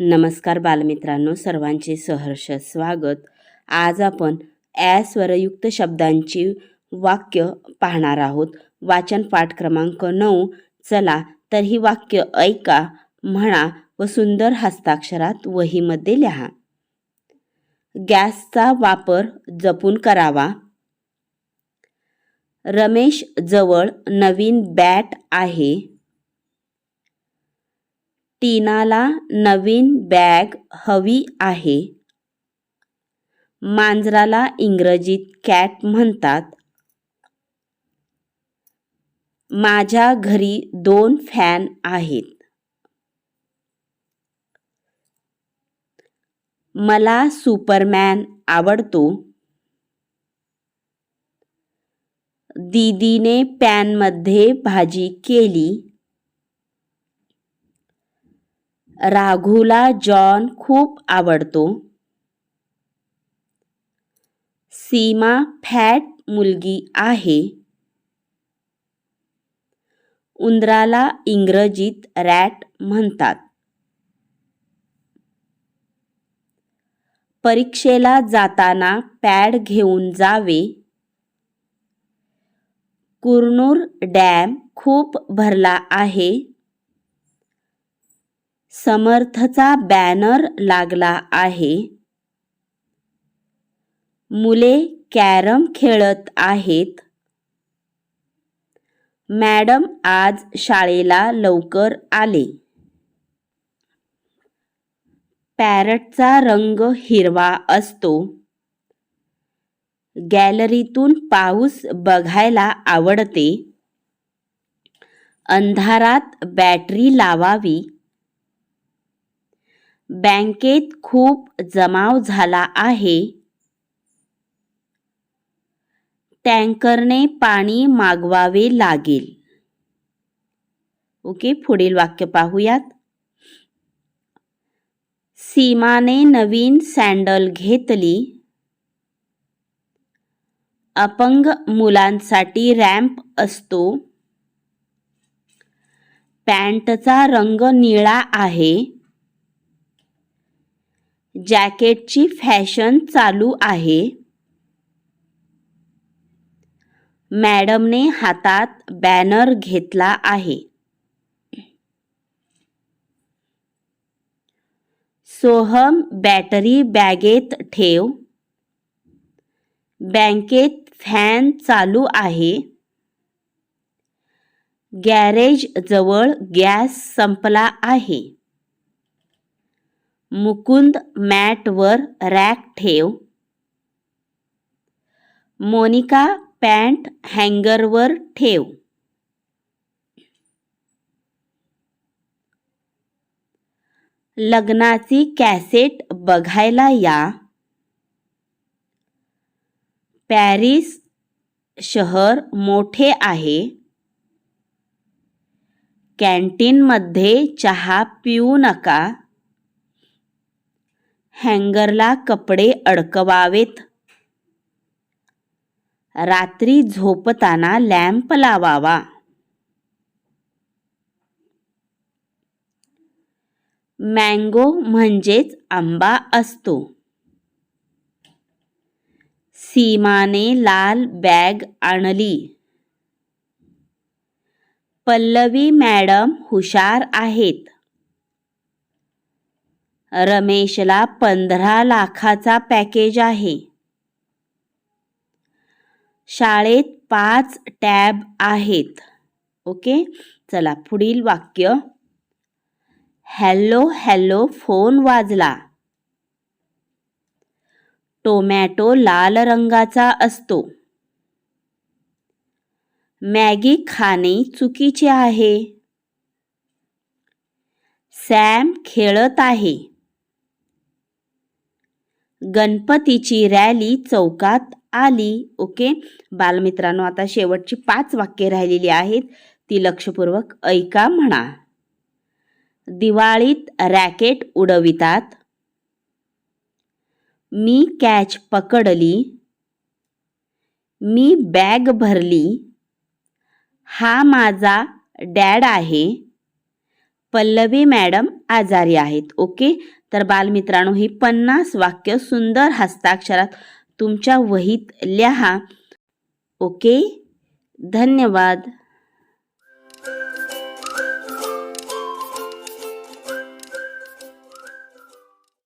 नमस्कार बालमित्रांनो सर्वांचे सहर्ष स्वागत. आज आपण ॲस्वरयुक्त स्वरयुक्त शब्दांची वाक्य पाहणार आहोत. वाचन पाठ क्रमांक नऊ. चला तर ही वाक्य ऐका म्हणा व सुंदर हस्ताक्षरात वहीमध्ये लिहा. गॅसचा वापर जपून करावा. रमेश जवळ नवीन बॅट आहे. टीनाला नवीन बॅग हवी आहे. मांजराला इंग्रजीत कॅट म्हणतात. माझ्या घरी दोन फॅन आहेत. मला सुपरमॅन आवडतो. दीदीने पॅनमध्ये भाजी केली. राघूला जॉन खूप आवडतो. सीमा फॅट मुलगी आहे. उंदराला इंग्रजीत रॅट म्हणतात. परीक्षेला जाताना पॅड घेऊन जावे. कुरनूर डॅम खूप भरला आहे. समर्थचा बॅनर लागला आहे. मुले कॅरम खेळत आहेत. मॅडम आज शाळेला लवकर आले. पॅरटचा रंग हिरवा असतो. गॅलरीतून पाऊस बघायला आवडते. अंधारात बॅटरी लावावी. बँकेत खूप जमाव झाला आहे. टँकरने पाणी मागवावे लागेल. ओके पुढील वाक्य पाहूयात. सीमाने नवीन सँडल घेतली. अपंग मुलांसाठी रॅम्प असतो. पॅन्टचा रंग निळा आहे. जॅकेटची फॅशन चालू आहे. मॅडमने हातात बॅनर घेतला आहे. सोहम बॅटरी बॅगेत ठेव. बँकेत फॅन चालू आहे. गॅरेज जवळ गॅस संपला आहे. मुकुंद मॅटवर रॅक ठेव. मोनिका पॅन्ट हँगरवर ठेव. लग्नाची कॅसेट बघायला या. पॅरिस शहर मोठे आहे. कॅन्टीनमध्ये चहा पिऊ नका. हँगरला कपडे अडकवावेत. रात्री झोपताना लॅम्प लावावा. मँगो म्हणजेच आंबा असतो. सीमाने लाल बॅग आणली. पल्लवी मॅडम हुशार आहेत. रमेशला पंधरा लाखाचा पॅकेज आहे. शाळेत पाच टॅब आहेत. ओके? चला पुढील वाक्य. हॅलो हॅलो फोन वाजला. टोमॅटो लाल रंगाचा असतो. मॅगी खाणे चुकीचे आहे. सॅम खेळत आहे. गणपतीची रॅली चौकात आली. ओके? बालमित्रांनो आता शेवटची पाच वाक्ये राहिलेली आहेत. ती लक्षपूर्वक ऐका म्हणा. दिवाळीत रॅकेट उडवितात. मी कॅच पकडली. मी बॅग भरली. हा माझा डॅड आहे. पल्लवी मॅडम आजारी आहेत. ओके? तर बालमित्रांनो ही पन्नास वाक्य सुंदर हस्ताक्षरात तुमच्या वहीत लिहा. ओके? धन्यवाद.